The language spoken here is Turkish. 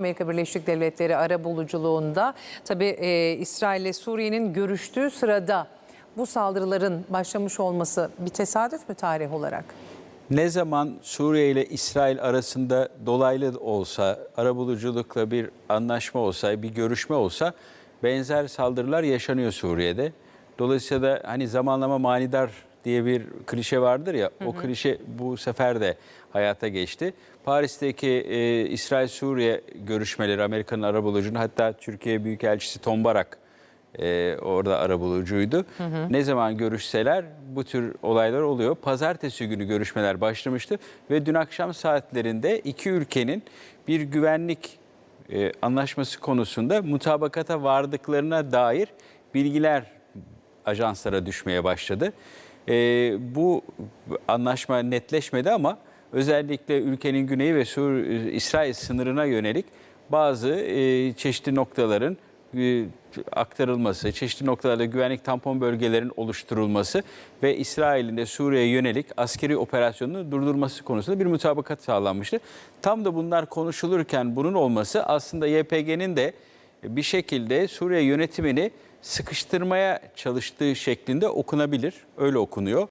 Amerika Birleşik Devletleri ara buluculuğunda tabii e, İsrail ile Suriye'nin görüştüğü sırada bu saldırıların başlamış olması bir tesadüf mü tarih olarak? Ne zaman Suriye ile İsrail arasında dolaylı olsa, arabuluculukla bir anlaşma olsa, bir görüşme olsa benzer saldırılar yaşanıyor Suriye'de. Dolayısıyla da hani zamanlama manidar diye bir klişe vardır ya, o klişe bu sefer de hayata geçti. Paris'teki e, İsrail-Suriye görüşmeleri, Amerika'nın arabulucunu hatta Türkiye Büyükelçisi Tom Barak ee, orada arabulucuydu. Ne zaman görüşseler bu tür olaylar oluyor. Pazartesi günü görüşmeler başlamıştı ve dün akşam saatlerinde iki ülkenin bir güvenlik e, anlaşması konusunda mutabakata vardıklarına dair bilgiler ajanslara düşmeye başladı. Ee, bu anlaşma netleşmedi ama özellikle ülkenin güneyi ve Sur İsrail sınırına yönelik bazı e, çeşitli noktaların e, aktarılması, çeşitli noktalarda güvenlik tampon bölgelerin oluşturulması ve İsrail'in de Suriye'ye yönelik askeri operasyonunu durdurması konusunda bir mutabakat sağlanmıştı. Tam da bunlar konuşulurken bunun olması aslında YPG'nin de bir şekilde Suriye yönetimini sıkıştırmaya çalıştığı şeklinde okunabilir. Öyle okunuyor.